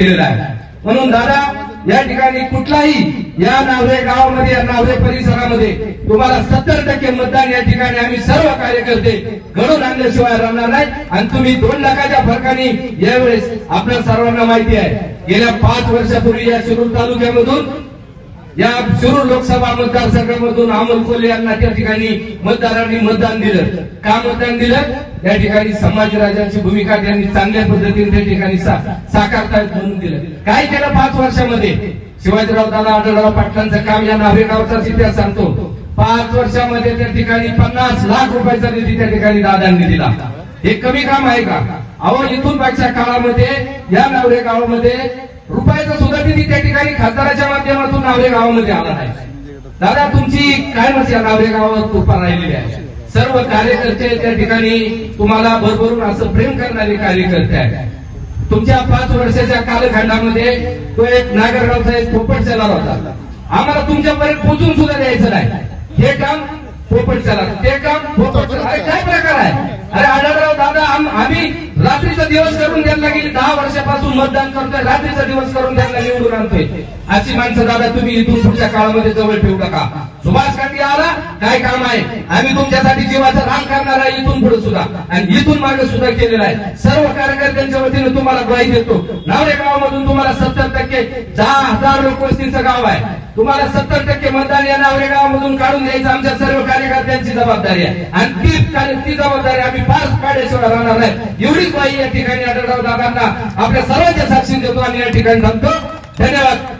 केलेला आहे. म्हणून दादा या ठिकाणी कुठलाही या नावरे गावामध्ये या नावरे परिसरामध्ये तुम्हाला सत्तर टक्के मतदान या ठिकाणी आम्ही सर्व कार्यकर्ते घडून आणल्याशिवाय राहणार नाही. आणि तुम्ही दोन लाखाच्या फरकाने यावेळेस आपल्या सर्वांना माहिती आहे. गेल्या पाच वर्षापूर्वी या शिरूर तालुक्यामधून या शिरूर लोकसभा मतदारसंघामधून अमोल कोल्हे यांना त्या ठिकाणी मतदारांनी मतदान दिलं. का मतदान दिलं? या ठिकाणी समाजराजांची भूमिका त्यांनी चांगल्या पद्धतीने त्या ठिकाणी साकारता म्हणून दिलं. काय केलं पाच वर्षामध्ये? शिवाजीराव दादा आढळराव पाटलांचं काम या नावेगावचाच इतिहास सांगतो. पाच वर्षामध्ये त्या ठिकाणी पन्नास लाख रुपयाचा निधी त्या ठिकाणी दादांनी दिला. हे कमी काम आहे का? अहो इथून मागच्या काळामध्ये या नवरे गावामध्ये रुपयाचा सुद्धा निधी त्या ठिकाणी खासदाराच्या माध्यमातून नावरे गावामध्ये आला नाही दादा तुमची काय या नावरे गावावर कृपा राहिलेली आहे. सर्व कार्यकर्ते त्या ठिकाणी तुम्हाला भरभरून असं प्रेम करणारे कार्यकर्ते आहेत. तुमच्या पाच वर्षाच्या कालखंडामध्ये तो एक नागरगावचा एक पोपट चलार होता. आम्हाला तुमच्यापर्यंत पोचून सुद्धा द्यायचं नाही. हे काम पोपट चला ते काम पोपट चला अरे काय प्रकार आहे अरे आढळराव दादा आम- आम्ही रात्रीचा दिवस करून त्यांना गेली दहा वर्षापासून मतदान करतोय रात्रीचा दिवस करून त्यांना निवडून आणतोय. अशी माणसं दादा तुम्ही इथून पुढच्या काळामध्ये जवळ ठेवू नका. सुभाष गांधी आला. काय काम आहे? आम्ही तुमच्यासाठी जीवाचं रान करणार आहे इथून पुढे सुद्धा. आणि इथून मागे सुद्धा केलेला आहे. सर्व कार्यकर्त्यांच्या वतीने तुम्हाला ग्वाही देतो. नावरे गावामधून तुम्हाला सत्तर टक्के दहा हजार लोकवस्तीचं गाव आहे. तुम्हाला सत्तर टक्के मतदान या नावरे गावामधून काढून द्यायचं आमच्या सर्व कार्यकर्त्यांची जबाबदारी आहे. आणि ती कार्य- ती जबाबदारी आम्ही फार काढल्याशिवाय राहणार नाही. एवढी ग्वाही या ठिकाणी आढळराव दादांना आपल्या सर्वांच्या साक्षी देतो. आणि या ठिकाणी धन्यवाद.